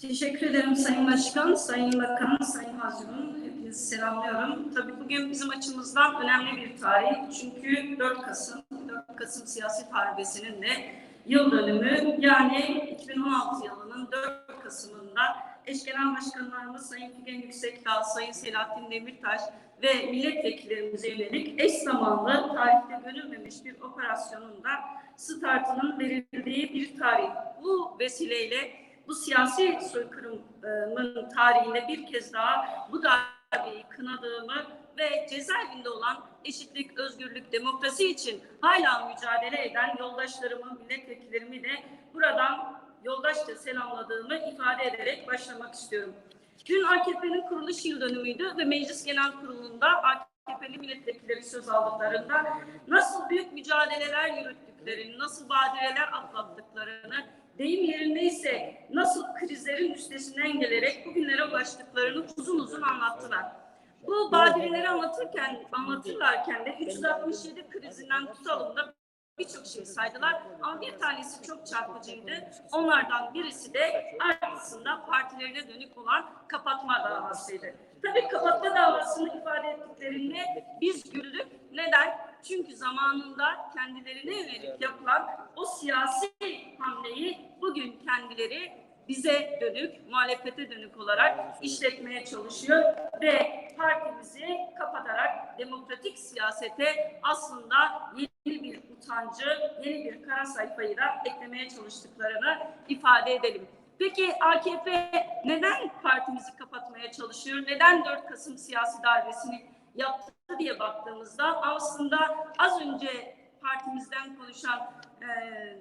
Teşekkür ederim Sayın Başkan, Sayın Bakan, Sayın Hazirun. Hepinizi selamlıyorum. Tabii bugün bizim açımızdan önemli bir tarih. Çünkü 4 Kasım, 4 Kasım siyasi harbesinin de yıl dönümü. Yani 2016 yılının 4 Kasım'ında eş genel başkanlarımız Sayın Figen Yüksekdağ, Sayın Selahattin Demirtaş ve milletvekillerimize yönelik eş zamanlı tarihte görülmemiş bir operasyonun da startının verildiği bir tarih. Bu vesileyle bu siyasi soykırımın tarihinde bir kez daha bu darbeyi kınadığımı ve cezaevinde olan eşitlik, özgürlük, demokrasi için hala mücadele eden yoldaşlarımı, milletvekillerimi de buradan yoldaşça selamladığımı ifade ederek başlamak istiyorum. Dün AKP'nin kuruluş yıl dönümüydü ve Meclis Genel Kurulu'nda AKP'li milletvekilleri söz aldıklarında nasıl büyük mücadeleler yürüttüklerini, nasıl badireler atlattıklarını, deyim yerindeyse nasıl krizlerin üstesinden gelerek bugünlere ulaştıklarını uzun uzun anlattılar. Bu badireleri anlatırken, anlatırlarken de 367 krizinden tutalım da birçok şey saydılar ama bir tanesi çok çarpıcıydı. Onlardan birisi de arkasında partilerine dönük olan kapatma davasıydı. Tabii kapatma davasını ifade ettiklerinde biz güldük. Neden? Çünkü zamanında kendilerine yönelik yapılan o siyasi hamleyi bugün kendileri bize dönük, muhalefete dönük olarak işletmeye çalışıyor ve partimizi kapatarak demokratik siyasete aslında yeni bir utancı, yeni bir kara sayfayı da eklemeye çalıştıklarını ifade edelim. Peki AKP neden partimizi kapatmaya çalışıyor? Neden 4 Kasım siyasi darbesini yaptı diye baktığımızda aslında az önce partimizden konuşan e,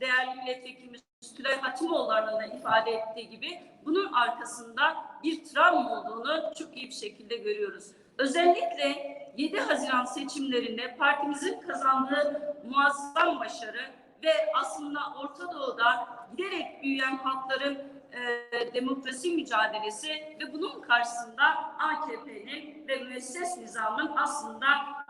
değerli milletvekilimiz Tülay Hatimoğulları'nın da ifade ettiği gibi bunun arkasında bir travma olduğunu çok iyi bir şekilde görüyoruz. Özellikle 7 Haziran seçimlerinde partimizin kazandığı muazzam başarı ve aslında Orta Doğu'da giderek büyüyen halkların e, demokrasi mücadelesi ve bunun karşısında AKP'nin ve müesses nizamın aslında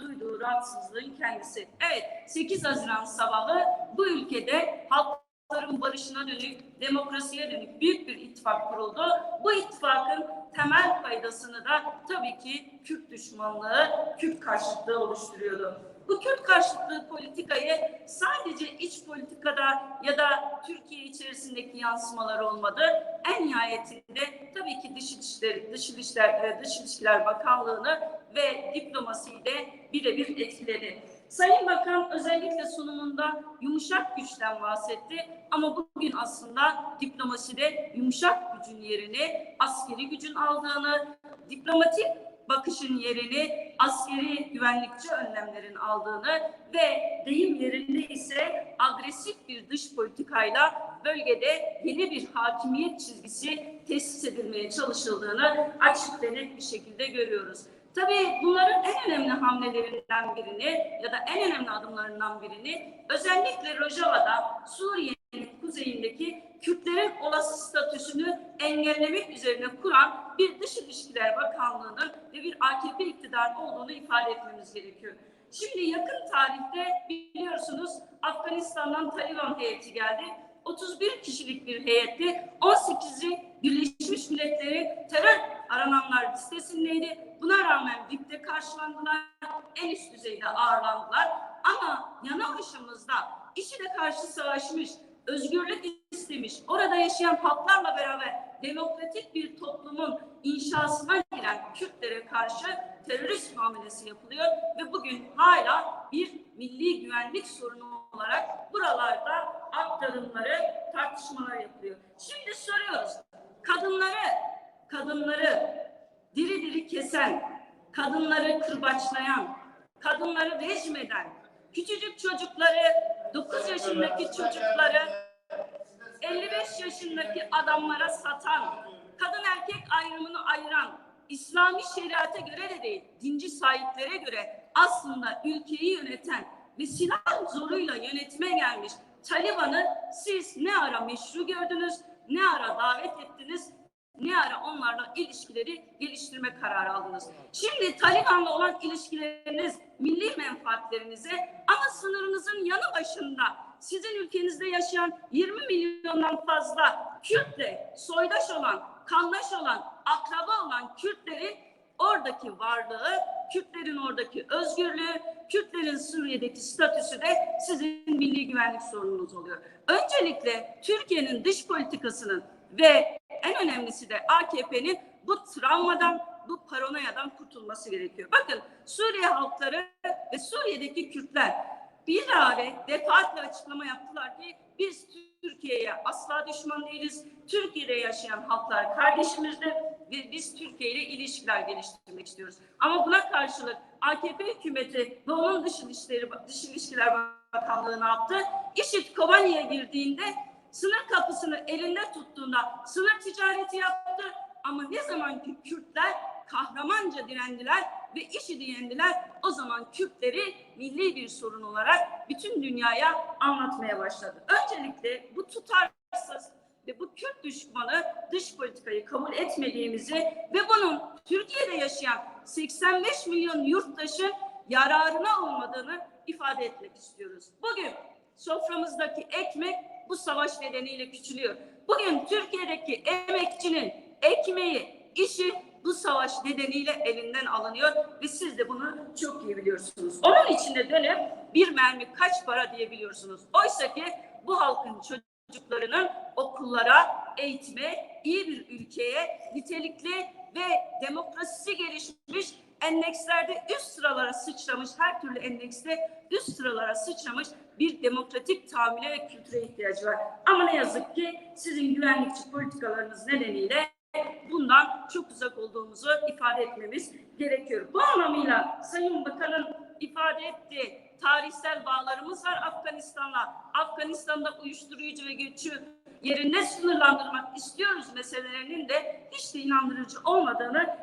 duyduğu rahatsızlığın kendisi. Evet 8 Haziran sabahı bu ülkede halkların barışına dönük, demokrasiye dönük büyük bir ittifak kuruldu. Bu ittifakın temel faydasını da tabii ki Kürt düşmanlığı, Kürt karşıtlığı oluşturuyordu. Bu Kürt karşıtlığı politikayı sadece iç politikada ya da Türkiye içerisindeki yansımalar olmadı. En nihayetinde tabii ki dış ilişkiler, dış ilişkiler, dış ilişkiler Bakanlığı'nı ve diplomasiyi de birebir etkiledi. Sayın Bakan özellikle sunumunda yumuşak güçten bahsetti ama bugün aslında diplomaside yumuşak gücün yerini askeri gücün aldığını, diplomatik bakışın yerini askeri güvenlikçi önlemlerin aldığını ve deyim yerinde ise agresif bir dış politikayla bölgede yeni bir hakimiyet çizgisi tesis edilmeye çalışıldığını açık ve net bir şekilde görüyoruz. Tabii bunların en önemli hamlelerinden birini ya da en önemli adımlarından birini özellikle Rojava'da Suriye'nin kuzeyindeki Kürtlerin olası statüsünü engellemek üzerine kuran bir Dış İlişkiler Bakanlığı'nın ve bir AKP iktidarı olduğunu ifade etmemiz gerekiyor. Şimdi yakın tarihte biliyorsunuz Afganistan'dan Taliban heyeti geldi. 31 kişilik bir heyetti. 18'i Birleşmiş Milletleri terör arananlar listesindeydi. Buna rağmen VIP'te karşılandılar. En üst düzeyde ağırlandılar. Ama yana başımızda IŞİD'e karşı savaşmış, özgürlük istemiş, orada yaşayan halklarla beraber demokratik bir toplumun inşasına giren Kürtlere karşı terörist muamelesi yapılıyor ve bugün hala bir milli güvenlik sorunu olarak buralarda aktarımları, tartışmalar yapılıyor. Şimdi soruyoruz, kadınları, kadınları diri diri kesen, kadınları kırbaçlayan, kadınları rejim eden, küçücük çocukları, 9 yaşındaki çocukları 55 yaşındaki adamlara satan, kadın erkek ayrımını ayıran, İslami şeriata göre de değil, dinci sahiplere göre aslında ülkeyi yöneten ve silah zoruyla yönetime gelmiş Taliban'ı siz ne ara meşru gördünüz, ne ara davet ettiniz, ne ara onlarla ilişkileri geliştirme kararı aldınız. Şimdi Taliban'la olan ilişkileriniz milli menfaatlerinize ama sınırınızın yanı başında sizin ülkenizde yaşayan 20 milyondan fazla Kürtle soydaş olan, kandaş olan, akraba olan Kürtlerin oradaki varlığı, Kürtlerin oradaki özgürlüğü, Kürtlerin Suriye'deki statüsü de sizin milli güvenlik sorununuz oluyor. Öncelikle Türkiye'nin dış politikasının ve en önemlisi de AKP'nin bu travmadan, bu paranoyadan kurtulması gerekiyor. Bakın Suriye halkları ve Suriye'deki Kürtler bir ara defaatle açıklama yaptılar ki biz Türkiye'ye asla düşman değiliz. Türkiye'de yaşayan halklar kardeşimizdir ve biz Türkiye ile ilişkiler geliştirmek istiyoruz. Ama buna karşılık AKP hükümeti ve onun dış ilişkileri, dış ilişkiler bakanlığı ne yaptı? İşit Kobani'ye girdiğinde sınır kapısını elinde tuttuğunda sınır ticareti yaptı. Ama ne zaman ki Kürtler kahramanca direndiler ve IŞİD'i yendiler. O zaman Kürtleri milli bir sorun olarak bütün dünyaya anlatmaya başladı. Öncelikle bu tutarsız ve bu Kürt düşmanı dış politikayı kabul etmediğimizi ve bunun Türkiye'de yaşayan 85 milyon yurttaşın yararına olmadığını ifade etmek istiyoruz. Bugün soframızdaki ekmek bu savaş nedeniyle küçülüyor. Bugün Türkiye'deki emekçinin ekmeği, işi bu savaş nedeniyle elinden alınıyor ve siz de bunu çok iyi biliyorsunuz. Onun içinde dönüp bir mermi kaç para diyebiliyorsunuz. Oysa ki bu halkın çocuklarının okullara, eğitime, iyi bir ülkeye, nitelikli ve demokrasisi gelişmiş endekslerde üst sıralara sıçramış, her türlü endekste üst sıralara sıçramış bir demokratik tahammüle ve kültüre ihtiyacı var. Ama ne yazık ki sizin güvenlikçi politikalarınız nedeniyle bundan çok uzak olduğumuzu ifade etmemiz gerekiyor. Bu anlamıyla Sayın Bakan'ın ifade ettiği tarihsel bağlarımız var Afganistan'la. Afganistan'da uyuşturucu ve göçü yerinde sınırlandırmak istiyoruz meselelerinin de hiç de inandırıcı olmadığını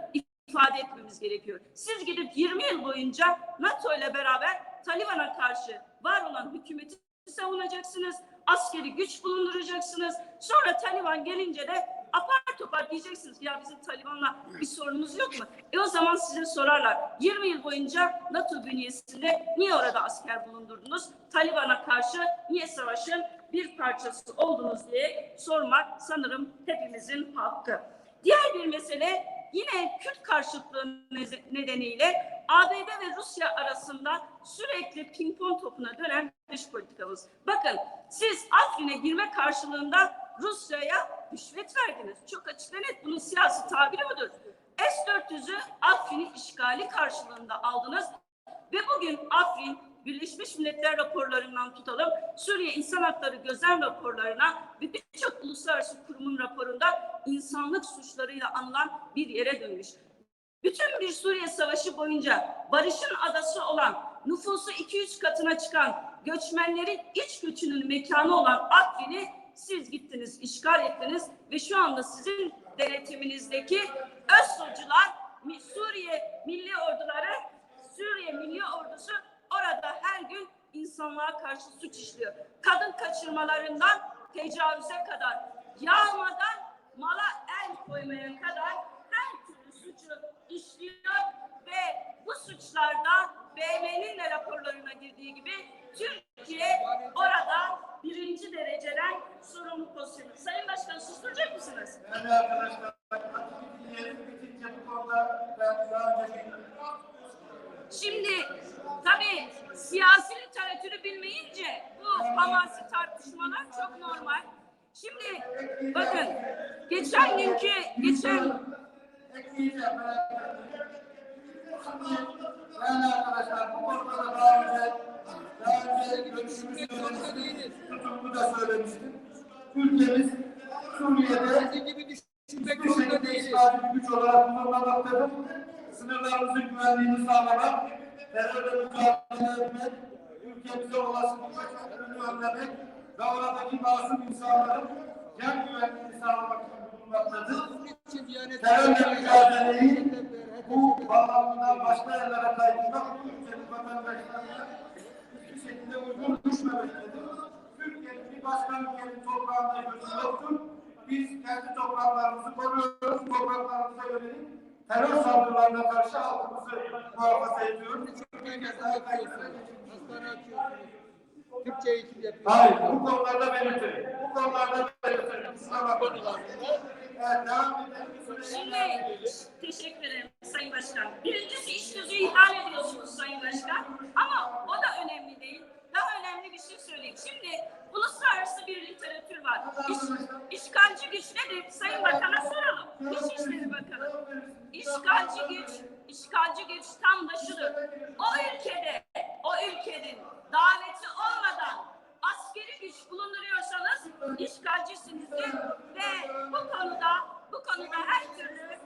ifade etmemiz gerekiyor. Siz gidip 20 yıl boyunca NATO ile beraber Taliban'a karşı var olan hükümeti savunacaksınız. Askeri güç bulunduracaksınız. Sonra Taliban gelince de apar topar diyeceksiniz ya bizim Taliban'la bir sorunumuz yok mu? E o zaman size sorarlar. 20 yıl boyunca NATO bünyesinde niye orada asker bulundurdunuz? Taliban'a karşı niye savaşın bir parçası oldunuz diye sormak sanırım hepimizin hakkı. Diğer bir mesele yine Kürt karşıtlığı nedeniyle ABD ve Rusya arasında sürekli pimpon topuna dönen dış politikamız. Bakın siz Afrin'e girme karşılığında Rusya'ya rüşvet verdiniz. Çok açık ve net bunun siyasi tabiri budur. S-400'ü Afrin'i işgali karşılığında aldınız ve bugün Afrin Birleşmiş Milletler raporlarından tutalım, Suriye İnsan Hakları Gözlem raporlarına ve birçok uluslararası kurumun raporunda insanlık suçlarıyla anılan bir yere dönmüş. Bütün bir Suriye Savaşı boyunca barışın adası olan, nüfusu 2-3 katına çıkan, göçmenlerin iç göçünün mekanı olan Afrin'i siz gittiniz, işgal ettiniz ve şu anda sizin denetiminizdeki ÖSO'cular, Suriye Milli Orduları, Suriye Milli Ordusu orada her gün insanlığa karşı suç işliyor. Kadın kaçırmalarından tecavüze kadar, yağmadan mala el koymaya kadar her türlü suçu işliyor ve bu suçlarda BM'nin de raporlarına girdiği gibi Türkiye orada birinci dereceden sorumlu pozisyonu. Sayın Başkan susturacak mısınız? Değerli arkadaşlar, dinleyelim bitince bu konuda ben daha önce Şimdi tabii siyasi literatürü bilmeyince bu hamasi tartışmalar çok normal. Şimdi bakın geçen günkü geçen. Değerli arkadaşlar, bu konuda da daha önce daha önce görüşümü söylemiştim, tutumu da söylemiştim. Ülkemiz Suriye'de hiçbir şekilde işgalci bir güç olarak bulunmamaktadır. Sınırlarımızın güvenliğini sağlamak, terörle mücadele etmek, ülkemize olası güvenliğini önlemek ve oradaki masum insanların can güvenliğini sağlamak için bulunmaktadır. Terörle mücadeleyi bu bağlamda başka yerlere kaydırmak ülkenin vatandaşlarına hiçbir şekilde uygun düşmemektedir. Türkiye'nin bir başka ülkenin toprağında gözü yoktur. Biz kendi topraklarımızı koruyoruz. Topraklarımıza yönelik terör saldırılarına karşı halkımızı muhafaza ediyoruz. Türkçe eğitim yapıyor. Hayır, bu konularda belirtelim. Bu konularda belirtelim. Kusura bakmayın. Evet, devam edelim. Şimdi teşekkür ederim Sayın Başkan. Birincisi iş sözü ihlal ediyorsunuz Sayın Başkan. Ama o da önemli değil. Daha önemli bir şey söyleyeyim. Şimdi uluslararası bir literatür var. İş, işgalci güç nedir? Sayın Bakan'a soralım. İçişleri Bakanı. İşgalci güç, işgalci güç tam da şudur. O ülkede, o ülkenin daveti olmadan askeri güç bulunduruyorsanız işgalcisinizdir ve bu konuda bu konuda her türlü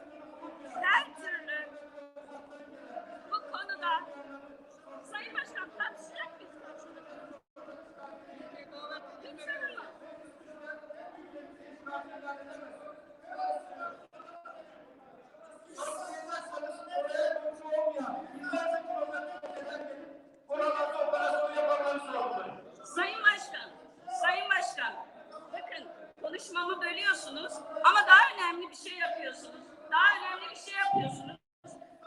her türlü bu konuda Sayın Başkan tartışacak mıyız? Lütfen ama. Oralarda operasyon yapanları sorgulayın. Sayın Başkan, Sayın Başkan, bakın konuşmamı bölüyorsunuz ama daha önemli bir şey yapıyorsunuz. Daha önemli bir şey yapıyorsunuz.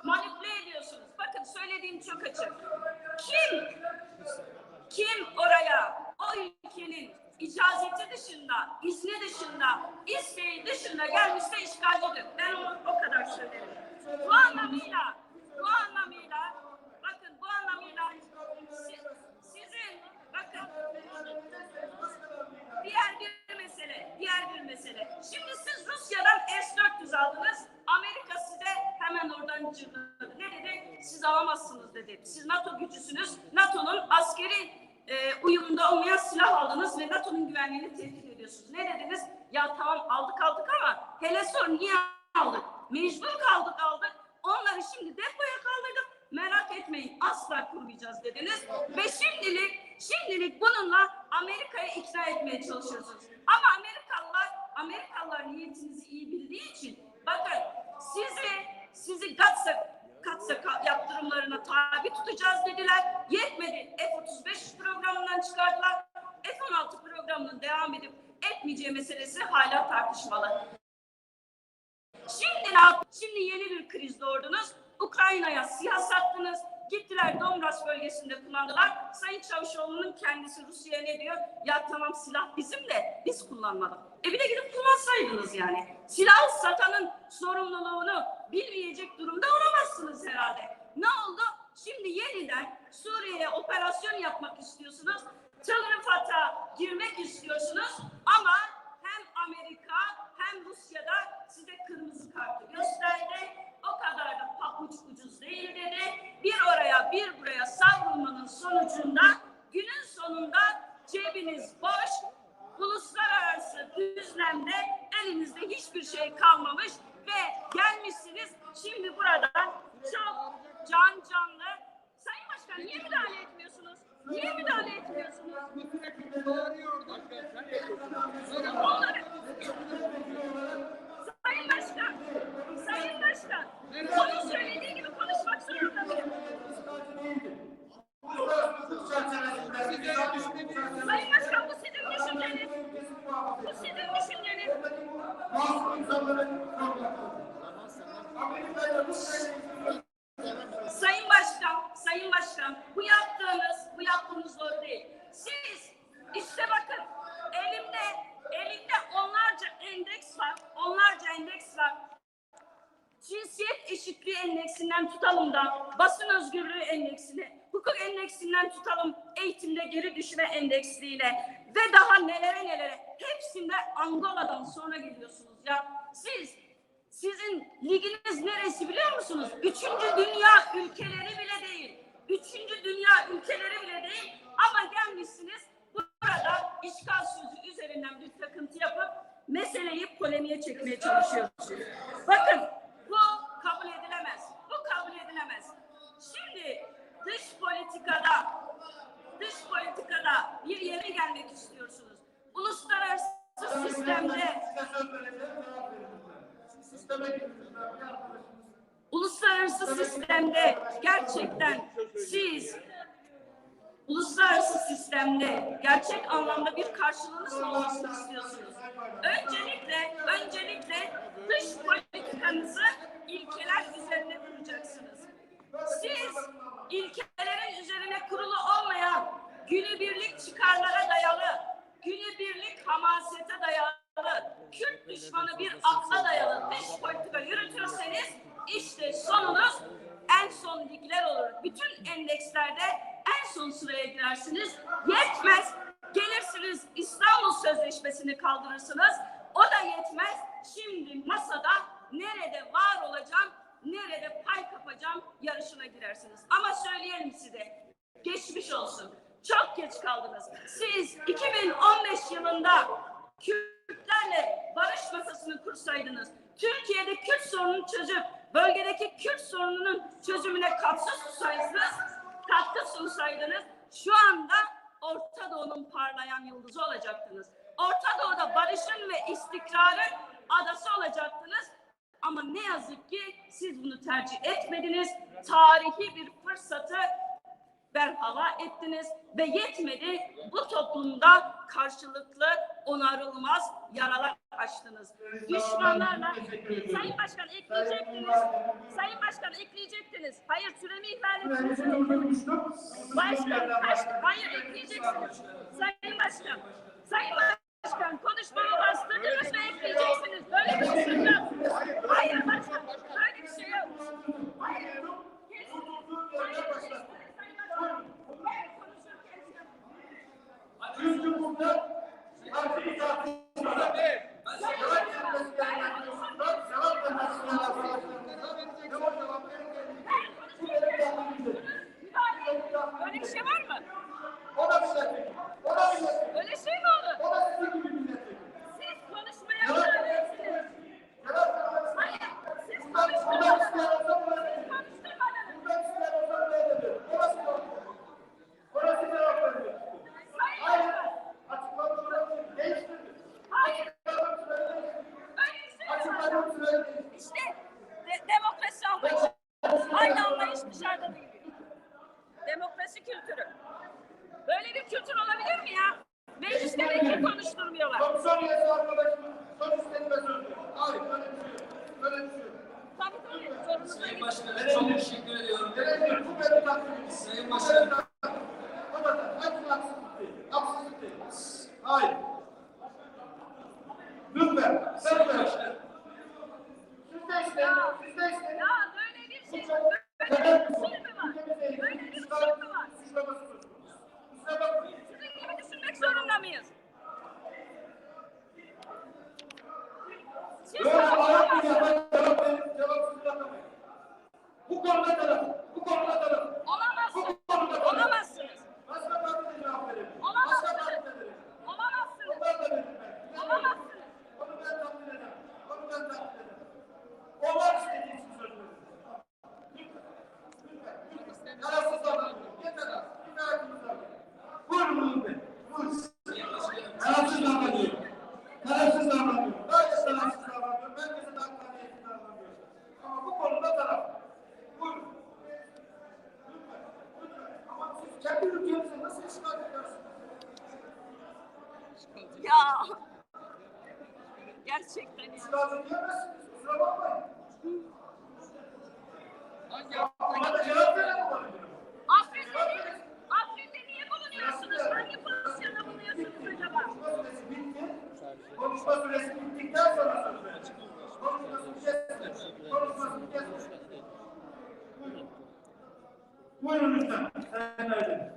Manipüle ediyorsunuz. Bakın söylediğim çok açık. Kim, kim oraya o ülkenin icazeti dışında, izni dışında, isteği dışında gelmişse işgalcidir. Ben onu o kadar söylerim. Bu anlamıyla, bu anlamıyla, bakın bu anlamıyla si- sizin, bakın diğer bir mesele, diğer bir mesele. Şimdi siz Rusya'dan S-400 aldınız, Amerika size hemen oradan cırladı. Ne dedi? Siz alamazsınız dedi. Siz NATO gücüsünüz. NATO'nun askeri e, uyumunda olmayan silah aldınız ve NATO'nun güvenliğini tehdit ediyorsunuz. Ne dediniz? Ya tamam aldık aldık ama hele sor niye aldık? Mecbur kaldık aldık. Onları şimdi depoya kaldırdık. Merak etmeyin asla kurmayacağız dediniz. Ve şimdilik şimdilik bununla Amerika'yı ikna etmeye çalışıyorsunuz. Ama Amerikalılar Amerikalılar niyetinizi iyi bildiği için bakın sizi sizi GATS'a katsa yaptırımlarına tabi tutacağız dediler. Yetmedi. F-35 programından çıkardılar. F-16 programının devam edip etmeyeceği meselesi hala tartışmalı. Şimdi ne yap? Şimdi yeni bir kriz doğurdunuz. Ukrayna'ya silah sattınız. Gittiler Donbas bölgesinde kullandılar. Sayın Çavuşoğlu'nun kendisi Rusya'ya ne diyor? Ya tamam silah bizim de biz kullanmadık. E bir de gidip kullansaydınız yani. Silah satanın sorumluluğunu bilmeyecek durumda olamazsınız herhalde. Ne oldu? Şimdi yeniden Suriye'ye operasyon yapmak istiyorsunuz. Tılrıfat'a girmek istiyorsunuz ama hem Amerika hem Rusya'da size kırmızı kartı gösterdi. O kadar da pabuç ucuz değil dedi. Bir oraya bir buraya savrulmanın sonucunda günün sonunda cebiniz boş, uluslararası düzlemde elinizde hiçbir şey kalmamış ve gelmişsiniz şimdi buradan çok can canlı. Sayın Başkan niye müdahale etmiyorsunuz? Niye müdahale etmiyorsunuz? Sayın Başkan, Sayın Başkan, onun söylediği gibi konuşmak zorunda mıyım? Uluslararası çerçevesinde Sayın Başkan bu sizin düşünceniz. Bu sizin düşünceniz. masum insanların sorgulatılması. Amerika'da bu Sayın Başkan, Sayın Başkan, bu yaptığınız, bu yaptığınız doğru değil. Siz, işte bakın, elimde, elimde onlarca endeks var, onlarca endeks var. Cinsiyet eşitliği endeksinden tutalım da basın endeksine, hukuk endeksinden tutalım eğitimde geri düşme endeksliğine ve daha nelere nelere hepsinde Angola'dan sonra geliyorsunuz ya. Siz sizin liginiz neresi biliyor musunuz? Üçüncü dünya ülkeleri bile değil. Üçüncü dünya ülkeleri bile değil. Ama gelmişsiniz burada işgal sözü üzerinden bir takıntı yapıp meseleyi polemiğe çekmeye çalışıyorsunuz. Bakın bu kabul edilemez. Bu kabul edilemez. Şimdi dış politikada dış politikada bir yere gelmek istiyorsunuz. Uluslararası girdiniz. uluslararası sistemde gerçekten siz uluslararası sistemde gerçek anlamda bir karşılığınız olmasını istiyorsunuz? Öncelikle, öncelikle dış politikanızı ilkeler üzerine kuracaksınız. Siz ilkelerin üzerine kurulu olmayan günübirlik çıkarlara dayalı, günübirlik hamasete dayalı, Kürt düşmanı bir akla dayalı dış politika yürütürseniz işte sonunuz en son ligler olur. Bütün endekslerde en son sıraya girersiniz. Yetmez. Gelirsiniz İstanbul Sözleşmesi'ni kaldırırsınız. O da yetmez. Şimdi masada nerede var olacağım, nerede pay kapacağım yarışına girersiniz. Ama söyleyelim size. Geçmiş olsun. Çok geç kaldınız. Siz 2015 yılında masasını kursaydınız, Türkiye'de Kürt sorununu çözüp bölgedeki Kürt sorununun çözümüne katkı sunsaydınız, katkı sunsaydınız şu anda Orta Doğu'nun parlayan yıldızı olacaktınız. Orta Doğu'da barışın ve istikrarın adası olacaktınız. Ama ne yazık ki siz bunu tercih etmediniz. Tarihi bir fırsatı berhava ettiniz ve yetmedi bu toplumda karşılıklı onarılmaz yaralar açtınız. Düşmanlarla Sayın Başkan ekleyecektiniz. Sayın Başkan ekleyecektiniz. Hayır süremi ihlal ettiniz. Başkan kaç, hayır ekleyeceksiniz. Sayın Başkan. Sayın Başkan konuşmamı bastırdınız ve ekleyeceksiniz. Böyle bir şey yok. Hayır başkan. Böyle bir şey yok. Hayır. Sayın Başkan. Ben konuşurken. Çünkü burada artık bir tartışma. Cevap vermesi gereken sorular, cevap vermesi gereken arkadaşlarımıza cevap cevap verirken bu benim tahminim. Böyle bir şey var mı? O da milletvekili. O da milletvekili. Öyle şey mi olur? O da sizin gibi milletvekili. Siz konuşmaya müsaadesiniz. Cevap vermesi. Hayır. Siz Buradan, buradan isteyen konuşmadınız. olsa buraya verir. Konuşturmadınız. Buradan isteyen olsa buraya verir. Orası cevap verir. Orası cevap verir. Sayın Hayır. Başkan. Açıklamaları değiştirdi. Hayır. Açıklamaları süreyi değiştirdi. Öyle bir şey yok. Açıklamaları süreyi değiştirdi. İşte de- demokrasi anlayışı. Aynı anlayış dışarıda değil. Demokrasi kültürü. Böyle bir kültür olabilir mi ya? Ki konuşturmuyorlar. Komisyon üyesi arkadaşımın son istediğime söz veriyor. Hayır, böyle bir şey yok. Böyle bir şey yok. Tabii tabii. Sorunuz Sayın. Başkanım çok teşekkür ediyorum. Gerekli, bu benim takdirim. Sayın Başkanım. kadar. Hepsi haksızlık değil. Haksızlık değil. Hayır. Lütfen, lütfen. Siz de isteyin, siz de isteyin. Ya böyle bir şey, Bu çok böyle bir bu. şey mi var? Ülkemize ilgili Böyle bir şey İslam- mi var? İslam'a suçlu. Kusura bakmayın. Sizin gibi düşünmek zorunda mıyız? Siz Cevap cevapsız bırakamayın. Bu konuda tarafı, bu konuda tarafı. Olamazsınız. Bu konuda tarafı. Olamazsınız. Başka partide cevap verelim. Başka Olamazsınız. partide verelim. Olamazsınız. Onlar da verir ben. Olamazsınız. Onu ben takdir ederim. Onu ben takdir ederim. Onlar istediği için söz veriyorum. Lütfen. Lütfen. Lütfen. Kararsız davranın. Yeter az. Bir daha hakkımız var. Buyurun Uğur Bey. Buyurun. Kararsız davranıyorum. Kararsız davranıyorum. Gayet kararsız davranıyorum. Herkese de hakkaniyetli davranıyorum. Ama bu konuda taraf. Buyurun. Lütfen. Lütfen. Ama siz kendi ülkenize nasıl işgal edersiniz? Ya. Gerçekten. İşgal edemezsiniz. Kusura bakmayın. Hangi Bana da cevap veren olabilir. Afrin'de niye, Afrin'de niye bulunuyorsunuz? Hangi pozisyonda bulunuyorsunuz acaba? Konuşma süresi bitti. Konuşma süresi bittikten sonra söz verecek. Konuşmasını kesme. Konuşmasını kesme. Buyurun. Buyurun lütfen. Sayın Aydın.